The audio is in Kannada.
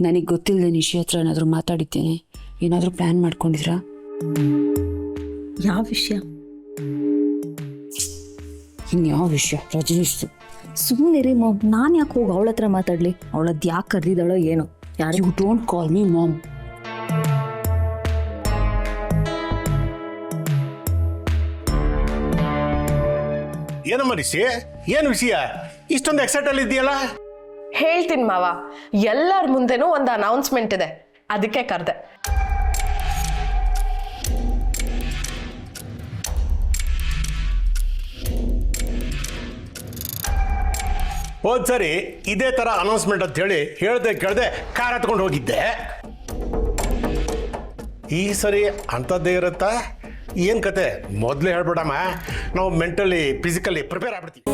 ನನಗೆ ಗೊತ್ತಿಲ್ಲದೆ ನಿಶಿ ಹತ್ರ ಏನಾದರೂ ಮಾತಾಡಿದ್ದೇನೆ. ಏನಾದರೂ ಪ್ಲ್ಯಾನ್ ಮಾಡ್ಕೊಂಡಿದ್ರಾ? ಯಾವ ವಿಷಯ? ಇನ್ಯಾವ ವಿಷಯ? ರಜನೀಶ್ದು. ಸುಮ್ಮನೆ ರೀ ಮಾಮ್. ನಾನು ಯಾಕೆ ಹೋಗಿ ಅವಳ ಹತ್ರ ಮಾತಾಡಲಿ? ಅವಳದ್ದು ಯಾಕೆ ಕರೆದಿದ್ದಾಳೋ ಏನೋ? ಯಾರು you don't call me mom ಏನಮ್ಮ ರಿಷಿ ಏನು ವಿಷಯ? ಇಷ್ಟೊಂದು ಎಕ್ಸೈಟ್ ಅಲ್ಲಿ ಇದೆಯಲ್ಲ ಹೇಳ್ತೀನಿ ಮಾವ. ಎಲ್ಲರ ಮುಂದೆನೂ ಒಂದು ಅನೌನ್ಸ್ಮೆಂಟ್ ಇದೆ. ಅದಕ್ಕೆ ಕರೆದೆ. ಹೋದ್ ಸರಿ ಇದೇ ತರ ಅನೌನ್ಸ್ಮೆಂಟ್ ಅಂತ ಹೇಳಿ ಹೇಳ್ದೆ ಕೇಳ್ದೆ ಕಾರ್ ಹತ್ಕೊಂಡು ಹೋಗಿದ್ದೆ. ಈ ಸರಿ ಅಂಥದ್ದೇ ಇರುತ್ತಾ? ಏನ್ ಕತೆ? ಮೊದಲೇ ಹೇಳ್ಬಿಡಮ್ಮ. ನಾವು ಮೆಂಟಲಿ ಫಿಸಿಕಲಿ ಪ್ರಿಪೇರ್ ಆಗ್ಬಿಡ್ತೀವಿ.